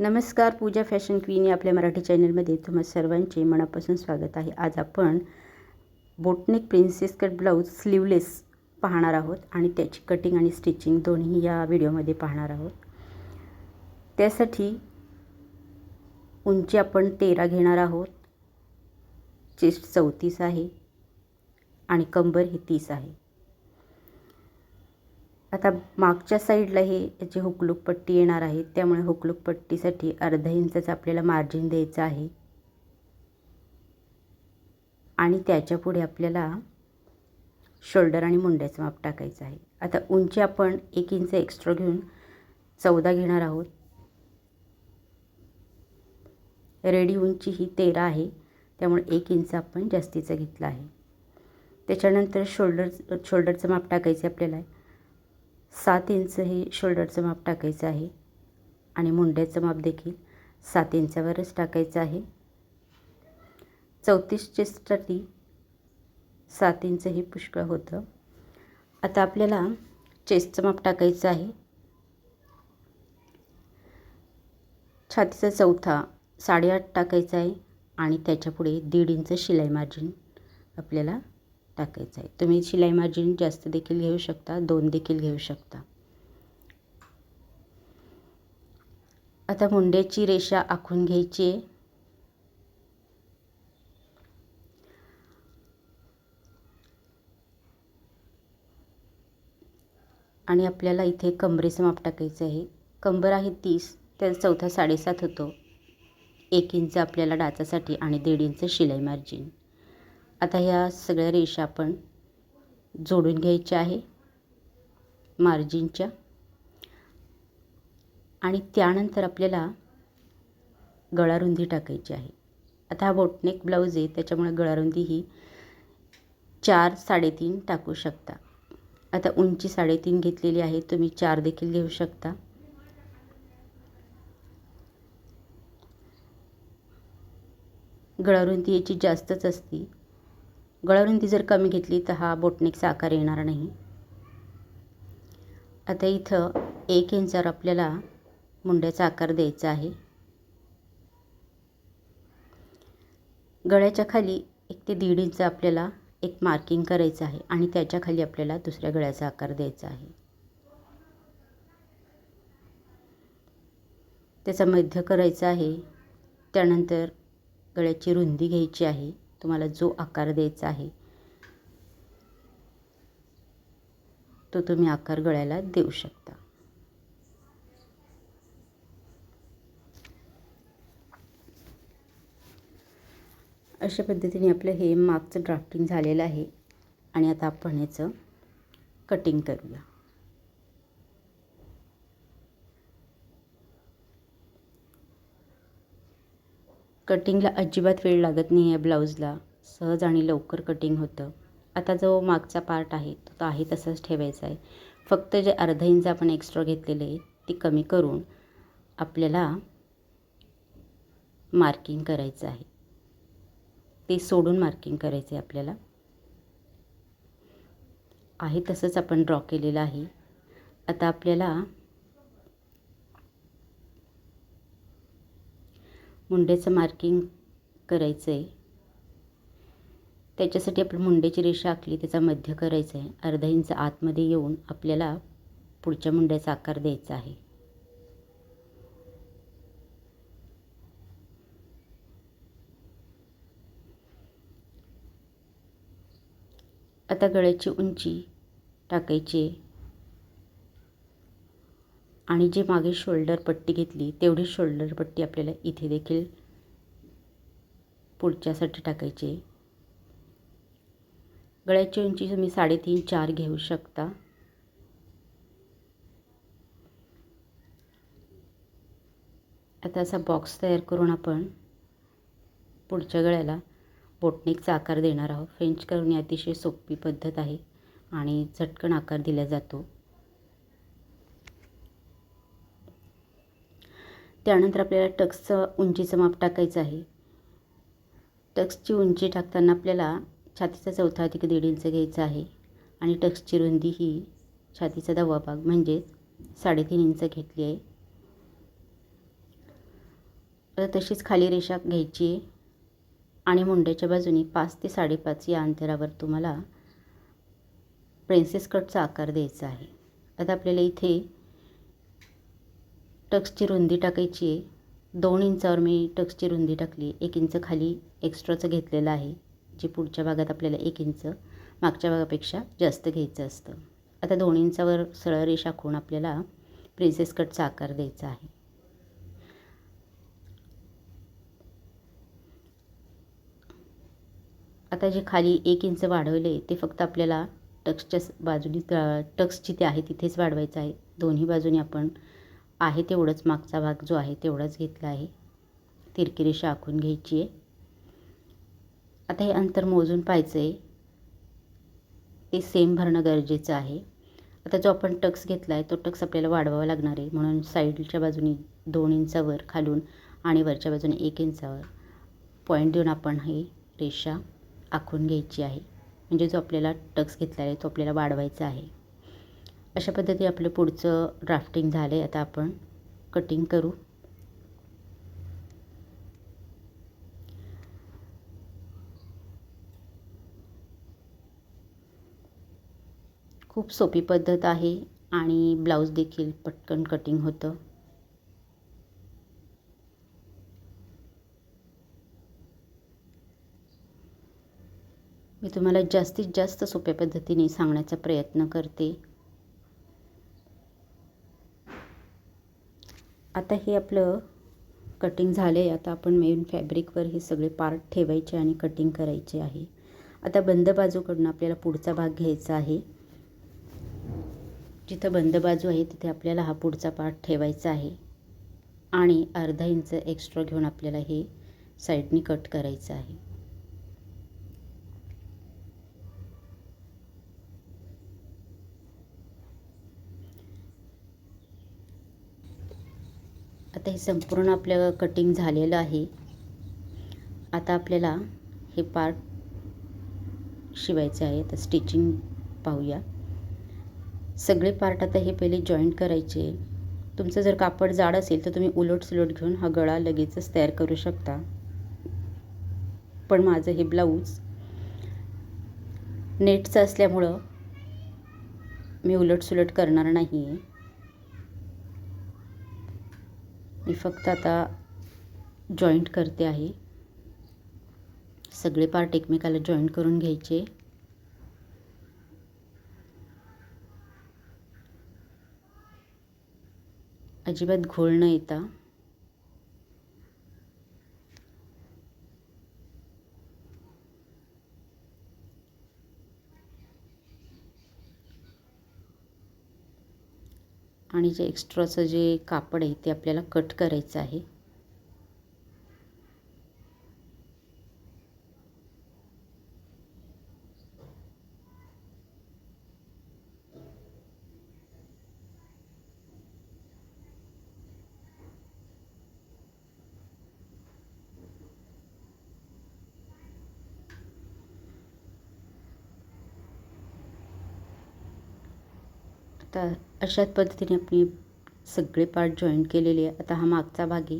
नमस्कार पूजा fashion queen या आपल्या मराठी चॅनलमध्ये तुम्हा सर्वांचे मनापासून स्वागत आहे. आज आपण boat neck princess cut blouse sleeveless पाहणार आहोत आणि त्याची कटिंग आणि स्टिचिंग दोन्ही या व्हिडिओमध्ये पाहणार आहोत. त्यासाठी उंची आपण तेरा घेणार आहोत. चेस्ट चौतीस आहे आणि कंबर ही तीस आहे. आता मागच्या साईडला हे याची हुकलूक पट्टी येणार आहे त्यामुळे हुकलूक पट्टीसाठी अर्धा इंचाचं आपल्याला मार्जिन द्यायचं आहे. आणि त्याच्या पुढे आपल्याला शोल्डर आणि मुंड्याचं माप टाकायचं आहे. आता उंची आपण एक इंच एक्स्ट्रा घेऊन चौदा घेणार आहोत. रेडी उंची ही तेरा आहे त्यामुळे एक इंच आपण जास्तीचं घेतलं आहे. त्याच्यानंतर शोल्डर शोल्डरचं माप टाकायचं आपल्याला. सात इंच हे शोल्डरचं माप टाकायचं आहे आणि मुंड्याचं माप देखील सात इंचावरच टाकायचं आहे. चौतीस चेस्टसाठी सात इंच हे पुष्कळ होतं. आता आपल्याला चेस्टचं माप टाकायचं आहे. छातीचा चौथा साडेआठ टाकायचा आहे आणि त्याच्यापुढे दीड इंच शिलाई मार्जिन आपल्याला टाकायचं आहे. तुम्ही शिलाई मार्जिन जास्त देखील घेऊ शकता दोन देखील घेऊ शकता. आता मुंड्याची रेषा आखून घ्यायची आहे. आणि आपल्याला इथे कमरेचं माप टाकायचं आहे. कंबर आहे तीस त्याचा चौथा साडेसात होतो. एक इंच आपल्याला डाचासाठी आणि दीड इंच शिलाई मार्जिन. आता ह्या सगळ्या रेषा आपण जोडून घ्यायच्या आहे. मार्जिनच्या. आणि त्यानंतर आपल्याला गळारुंदी टाकायची आहे. आता हा बोटनेक ब्लाऊज आहे त्याच्यामुळे गळारुंदी ही चार साडेतीन टाकू शकता. आता उंची साडेतीन घेतलेली आहे तुम्ही चार देखील घेऊ शकता. गळारुंदी याची जास्तच असती. गळारुंदी जर कमी घेतली तर हा बोटनेकचा आकार येणार नाही. आता इथं एक इंचावर आपल्याला मुंड्याचा आकार द्यायचा आहे. गळ्याच्या खाली एक ते दीड इंच आपल्याला एक मार्किंग करायचं आहे आणि त्याच्याखाली आपल्याला दुसऱ्या गळ्याचा आकार द्यायचा आहे. त्याचा मध्य करायचा आहे. त्यानंतर गळ्याची रुंदी घ्यायची आहे. तुम्हाला जो आकार द्यायचा आहे तो तुम्ही आकार गळ्याला देऊ शकता. अशा पद्धतीने आपलं हे मागचं ड्राफ्टिंग झालेलं आहे आणि आता आपण याचं कटिंग करूया. कटिंगला अजिबात वेळ लागत नाही आहे ब्लाऊजला. सहज आणि लवकर कटिंग होतं. आता जो मागचा पार्ट आहे तो आहे तसाच ठेवायचा आहे. फक्त जे अर्धा इंच आपण एक्स्ट्रा घेतलेले आहे ते कमी करून आपल्याला मार्किंग करायचं आहे. ते सोडून मार्किंग करायचं आहे आपल्याला. आहे तसंच आपण ड्रॉ केलेलं आहे. आता आपल्याला मुंड्याचं मार्किंग करायचं आहे त्याच्यासाठी आपण मुंड्याची रेषा आखली त्याचा मध्य करायचा आहे अर्धा इंच आतमध्ये येऊन आपल्याला पुढच्या मुंड्याचा आकार द्यायचा आहे. आता गळ्याची उंची टाकायची आणि जे मागे शोल्डर पट्टी घेतली तेवढी शोल्डर पट्टी आपल्याला इथे देखील पुढच्यासाठी टाकायची गळ्याची उंची तुम्ही साडेतीन चार घेऊ शकता. आता असा बॉक्स तयार करून आपण पुढच्या गळ्याला बोटनेकचा आकार देणार आहोत. फ्रेंच करून ही अतिशय सोपी पद्धत आहे आणि झटकन आकार दिला जातो. त्यानंतर आपल्याला टक्सचं उंचीचं माप टाकायचं आहे. टक्सची उंची टाकताना आपल्याला छातीचा चौथा अधिक दीड इंच घ्यायचा आहे आणि टक्सची रुंदी ही छातीचा दहावा भाग म्हणजेच साडेतीन इंच घेतली आहे. आता तशीच खाली रेषा घ्यायची आहे आणि मुंड्याच्या बाजूने पाच ते साडेपाच या अंतरावर तुम्हाला प्रिन्सेस कटचा आकार द्यायचा आहे. आता आपल्याला इथे टक्सची रुंदी टाकायची आहे. दोन इंचावर मी टक्सची रुंदी टाकली एक इंच खाली एक्स्ट्राचं घेतलेलं आहे जे पुढच्या भागात आपल्याला एक इंच मागच्या भागापेक्षा जास्त घ्यायचं असतं. आता दोन इंचावर सरळ रेषा आखून आपल्याला प्रिन्सेस कटचा आकार द्यायचा आहे. आता जे खाली एक इंच वाढवले ते फक्त आपल्याला टक्सच्या बाजूनी टक्सची ते आहे तिथेच वाढवायचं आहे. दोन्ही बाजूनी आपण आहे तेवढंच मागचा भाग जो आहे तेवढाच घेतला आहे. तिरकी रेषा आखून घ्यायची आहे. आता हे अंतर मोजून पाहायचं आहे. ते सेम भरणं गरजेचं आहे. आता जो आपण टक्स घेतला आहे तो टक्स आपल्याला वाढवावा लागणार आहे. म्हणून साईडच्या बाजूने दोन इंचावर खालून आणि वरच्या बाजूने एक इंचावर पॉईंट देऊन आपण ही रेषा आखून घ्यायची आहे. म्हणजे जो आपल्याला टक्स घेतला आहे तो आपल्याला वाढवायचा आहे. अशा पद्धती आपलं पुढचं ड्राफ्टिंग झालं आहे आता आपण कटिंग करू. खूप सोपी पद्धत आहे आणि ब्लाऊज देखील पटकन कटिंग होतं. मी तुम्हाला जास्तीत जास्त सोप्या पद्धतीने सांगण्याचा प्रयत्न करते. आता हे आपलं कटिंग झाले आहे आता आपण मेन फॅब्रिकवर हे सगळे पार्ट ठेवायचे आणि कटिंग करायचे आहे. आता बंद बाजूकडून आपल्याला पुढचा भाग घ्यायचा आहे. जिथं बंद बाजू आहे तिथे आपल्याला हा पुढचा पार्ट ठेवायचा आहे. आणि अर्धा इंच एक्स्ट्रा घेऊन आपल्याला हे साईडनी कट करायचं आहे. आता हे संपूर्ण आपलं कटिंग झालेलं आहे. आता आपल्याला हे पार्ट शिवायचे आहे. तर स्टिचिंग पाहूया. सगळे पार्ट आता हे पहिले जॉईंट करायचे. तुमचं जर कापड जाड असेल तर तुम्ही उलट सुलट घेऊन हा गळा लगेचच तयार करू शकता. पण माझं हे ब्लाऊज नेटचं असल्यामुळं मी उलट सुलट करणार नाही आहे मी फक्त आता जॉईंट करते आहे. सगळे पार्ट एकमेकाला जॉईंट करून घ्यायचे. अजिबात घोळ न येता आणि जे एक्स्ट्राचं जे कापड आहे ते आपल्याला कट करायचं आहे. आता अशाच पद्धतीने आपली सगळे पार्ट जॉईंट केलेले आहे. आता हा मागचा भाग आहे.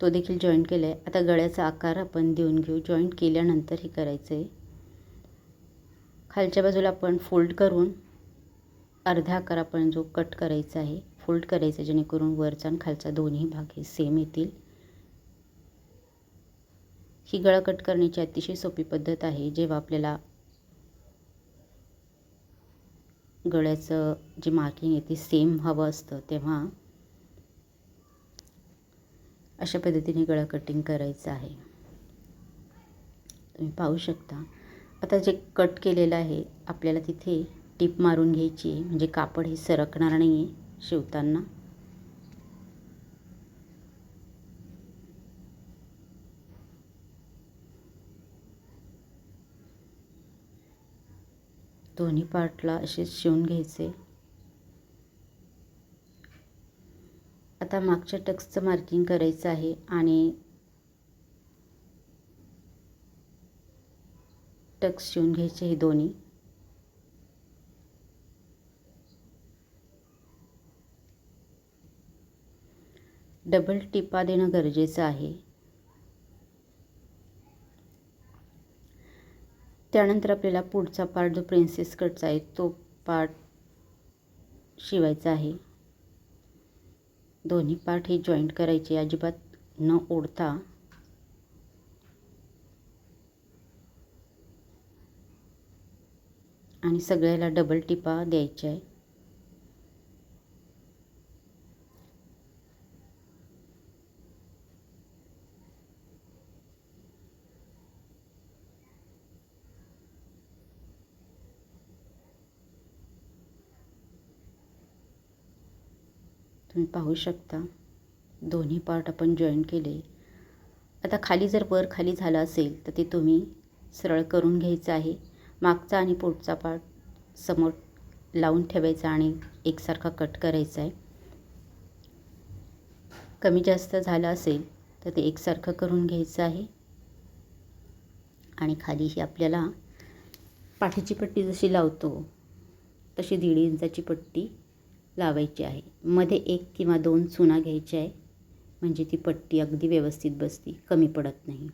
तो देखील जॉईंट केला आहे आता गळ्याचा आकार आपण देऊन घेऊ. जॉईंट केल्यानंतर हे करायचं आहे खालच्या बाजूला आपण फोल्ड करून अर्धा आकार आपण जो कट करायचा आहे फोल्ड करायचा जेणेकरून वरचा आणि खालचा दोन्ही भाग हे सेम येतील. ही गळा कट करण्याची अतिशय सोपी पद्धत आहे. जेव्हा आपल्याला गळ्याचं जे मार्किंग आहे ते सेम हवं असतं तेव्हा अशा पद्धतीने गळा कटिंग करायचं आहे. तुम्ही पाहू शकता. आता जे कट केलेलं आहे आपल्याला तिथे टीप मारून घ्यायची आहे. म्हणजे कापड हे सरकणार नाही आहे शिवताना. दोन्ही पार्टला असे शिवून घ्यायचे. आता मागच्या टक्सचं मार्किंग करायचं आहे आणि टक्स शिवून घ्यायचे हे दोन्ही. डबल टिपा देणं गरजेचं आहे. त्यानंतर आपल्याला पुढचा पार्ट जो प्रिन्सेस कटचा आहे तो पार्ट शिवायचा आहे. दोन्ही पार्ट हे जॉईंट करायचे अजिबात न ओढता. आणि सगळ्याला डबल टिपा द्यायच्या आहे तुम्ही पाहू शकता. दोन्ही पार्ट आपण जॉईन केले. आता खाली जर वर खाली झालं असेल तर ते तुम्ही सरळ करून घ्यायचं आहे. मागचा आणि पुढचा पार्ट समोर लावून ठेवायचा आणि एकसारखा कट करायचा आहे. कमी जास्त झालं असेल तर ते एकसारखं करून घ्यायचं आहे. आणि खाली ही आपल्याला पाठीची पट्टी जशी लावतो तशी दीड इंचाची पट्टी लावायची आहे. मध्ये एक किंवा दोन चुना घ्यायच्या आहे म्हणजे ती पट्टी अगदी व्यवस्थित बसती कमी पडत नाही.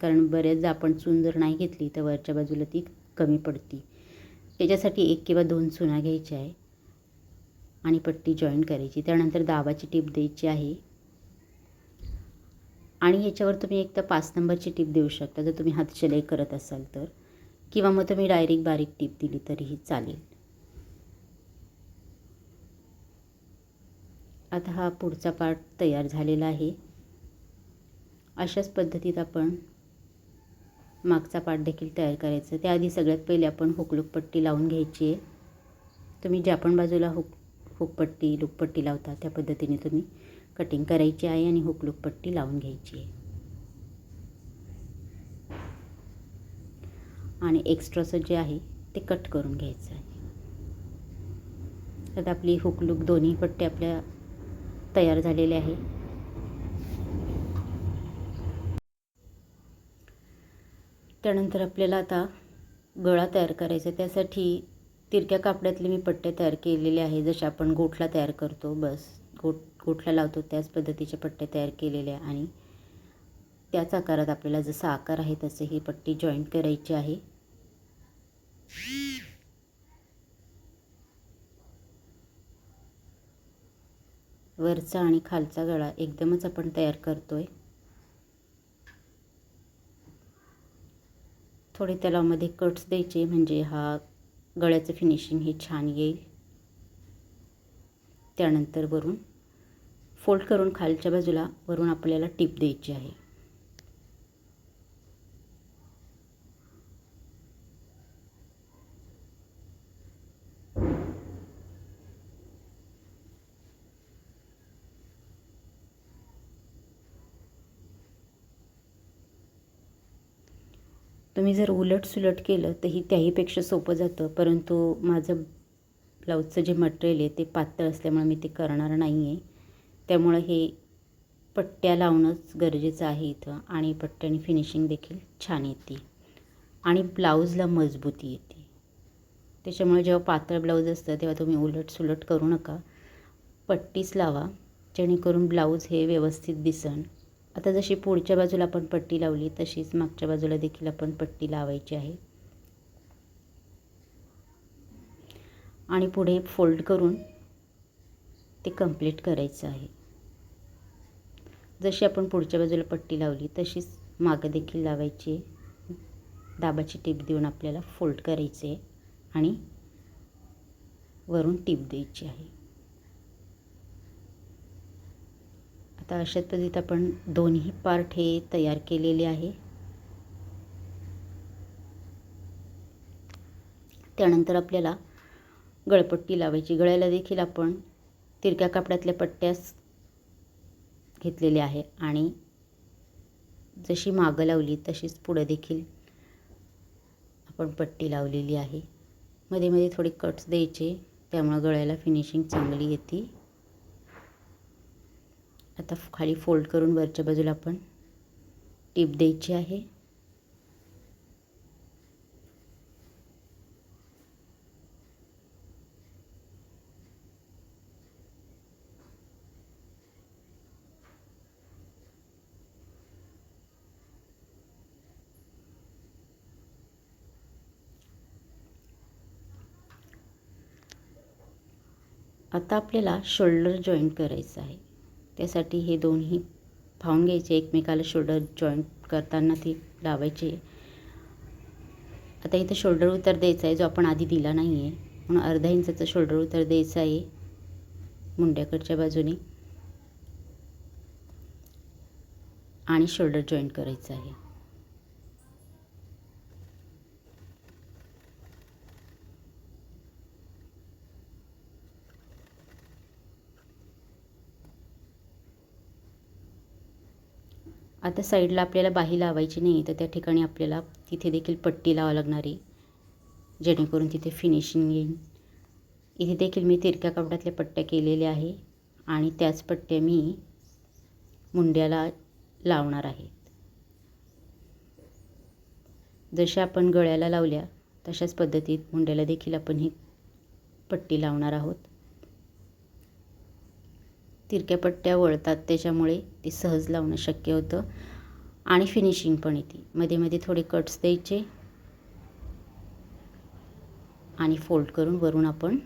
कारण बऱ्याचदा आपण चून जर नाही घेतली तर वरच्या बाजूला ती कमी पडती. त्याच्यासाठी एक किंवा दोन चुना घ्यायच्या आहे आणि पट्टी जॉईन करायची. त्यानंतर दाबाची टीप द्यायची आहे. आणि याच्यावर तुम्ही एक तर पाच नंबरची टीप देऊ शकता. जर तुम्ही हातशिलाई करत असाल तर. किंवा मग तुम्ही डायरेक्ट बारीक टीप दिली तरीही चालेल. आता हा पुढचा पार्ट तयार झालेला आहे. अशाच पद्धतीत आपण मागचा पार्ट देखील तयार करायचा. त्याआधी सगळ्यात पहिले आपण हुकलुकपट्टी लावून घ्यायची आहे. तुम्ही ज्या पण बाजूला हुक हुकपट्टी लुकपट्टी लावता त्या पद्धतीने तुम्ही कटिंग करायची आहे आणि हुकलुकपट्टी लावून घ्यायची आहे. आणि एक्स्ट्राचं जे आहे ते कट करून घ्यायचं आहे. आता आपली हुकलूक दोन्ही पट्टी आपल्या तयार झालेले आहे. त्यानंतर आपल्याला आता गळा तयार करायचा त्यासाठी तिरक्या कापड्यातले मी पट्टे तयार केलेले आहे. जसे आपण गोठला तयार करतो बस गोठ गोठला लावतो त्याच पद्धतीचे पट्टे तयार केलेले आहे. आणि त्याच आकारात आपल्याला जसा आकार आहे तसे ही पट्टी जॉईंट करायची आहे. वरचा आणि खालचा गळा एकदमच आपण तयार करतो आहे थोडे त्याला कट्स द्यायचे म्हणजे हा गळ्याचं फिनिशिंग हे छान येईल. त्यानंतर वरून फोल्ड करून खालच्या बाजूला वरून आपल्याला टिप द्यायची आहे. तुम्ही जर उलट सुलट केलं तर ही त्याहीपेक्षा सोपं जातं. परंतु माझं ब्लाऊजचं जे मटेरियल आहे ते पातळ असल्यामुळे मी ते करणार नाही आहे त्यामुळं हे पट्ट्या लावणंच गरजेचं आहे इथं. आणि पट्ट्याने फिनिशिंग देखील छान येते. आणि ब्लाऊजला मजबूती येते. त्याच्यामुळे जेव्हा पातळ ब्लाऊज असतं तेव्हा तुम्ही उलट सुलट करू नका. पट्टीच लावा. जेणेकरून ब्लाऊज हे व्यवस्थित दिसन. आता जशी पुढच्या बाजूला आपण पट्टी लावली तशीच मागच्या बाजूला देखील आपण पट्टी लावायची आहे. आणि पुढे फोल्ड करून ते कंप्लीट करायचं आहे. जशी आपण पुढच्या बाजूला पट्टी लावली तशीच मागं देखील लावायची आहे. दाबाची टीप देऊन आपल्याला फोल्ड करायचे आहे आणि वरून टीप द्यायची आहे. आता अशा पद्धतीत आपण दोन्ही पार्ट हे तयार केलेले आहे. त्यानंतर आपल्याला गळपट्टी लावायची. गळ्याला देखील आपण तिरक्या कापडातल्या पट्ट्यास घेतलेल्या आहे आणि जशी मागं लावली तशीच पुढं देखील आपण पट्टी लावलेली आहे. मध्ये मध्ये थोडे कट्स द्यायचे. त्यामुळं गळ्याला फिनिशिंग चांगली येते. आता खाली फोल्ड करून वरच्या बाजूला आपण टीप द्यायची आहे. आता आपल्याला शोल्डर जॉईंट करायचं आहे. त्यासाठी हे दोन्ही फावून घ्यायचे. एकमेकाला शोल्डर जॉईंट करताना ते लावायचे. आता इथं शोल्डर उतर द्यायचा आहे जो आपण आधी दिला नाही आहे म्हणून अर्धा इंचाचा शोल्डर उतर द्यायचा आहे. मुंड्याकडच्या बाजूने. आणि शोल्डर जॉईंट करायचं आहे. आता साईडला आपल्याला बाही लावायची नाही तर त्या ठिकाणी आपल्याला तिथे देखील पट्टी लावा लागणार आहे. जेणेकरून तिथे फिनिशिंग येईल. इथे देखील मी तिरक्या कपड्यातल्या पट्ट्या केलेल्या आहे आणि त्याच पट्ट्या मी मुंड्याला लावणार आहेत जशा आपण गळ्याला लावल्या तशाच पद्धतीत मुंड्याला देखील आपण ही पट्टी लावणार आहोत. तिरक्या पट्ट्या वळतात त्याच्यामुळे ती सहज लावणं शक्य होतं. आणि फिनिशिंग पण येते. मध्ये मध्ये थोडे कट्स द्यायचे. आणि फोल्ड करून वरून आपण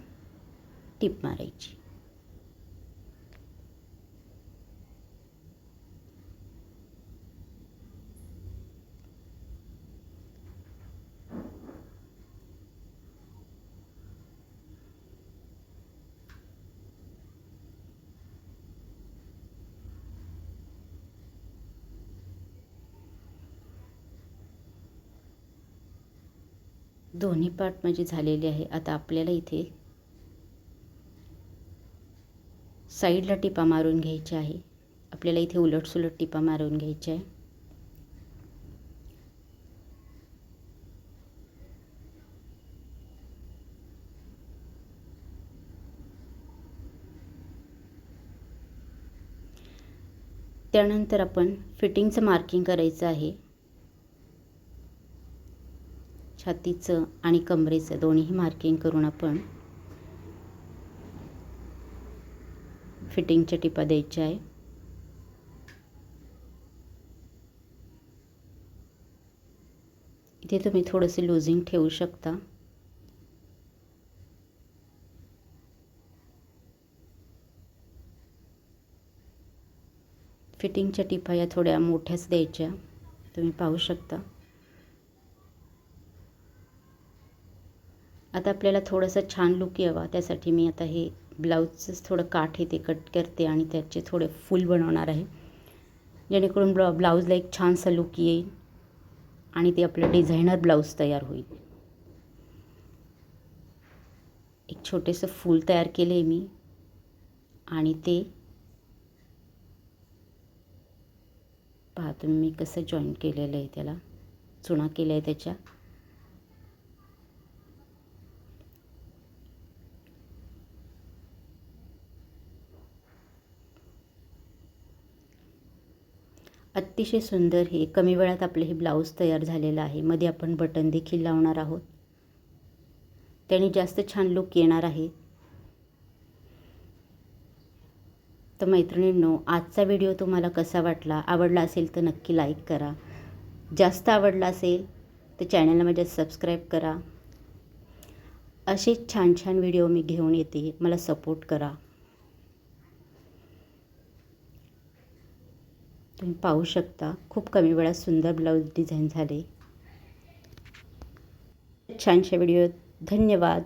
टिप मारायची. दोन्ही पार्ट माझे झालेले आहे. आता आपल्याला इथे साईडला टिपा मारून घ्यायच्या आहे. आपल्याला इथे उलटसुलट टिपा मारून घ्यायच्या आहे. त्यानंतर आपण फिटिंगचं मार्किंग करायचं आहे. छातीचं आणि कमरेचं दोन्ही मार्किंग करून आपण फिटिंगच्या टिपा द्यायच्या आहे. इथे तुम्ही थोडंसं लुझिंग ठेवू शकता. फिटिंगच्या टिपा या थोड्या मोठ्याच द्यायच्या. तुम्ही पाहू शकता. आता आपल्याला थोडंसं छान लुक यावा. त्यासाठी मी आता हे ब्लाऊजचंच थोडं काठ येते ते कट करते आणि त्याचे थोडे फुल बनवणार आहे. जेणेकरून ब्ला ब्लाऊजला एक छानसा लुक येईल आणि ते आपलं डिझायनर ब्लाऊज तयार होईल. एक छोटेसं फूल तयार केलं आहे मी आणि ते पहा तुम्ही मी कसं जॉईन केलेलं आहे त्याला. चुना केला आहे त्याच्या. अतिशय सुंदर हे कमी वेळात आपले हे ब्लाऊज तयार झालेलं आहे. मध्ये आपण बटन देखील लावणार आहोत. त्याने जास्त छान लुक येणार आहे. तर मैत्रिणींनो आजचा व्हिडिओ तुम्हाला कसा वाटला? आवडला असेल तर नक्की लाईक करा. जास्त आवडला असेल तर चॅनलला माझ्या सबस्क्राईब करा. असेच छान छान व्हिडिओ मी घेऊन येते. मला सपोर्ट करा. तुम्ही पाहू शकता खूप कमी वेळात सुंदर ब्लाऊज डिझाईन झाले. छानशा व्हिडिओ धन्यवाद.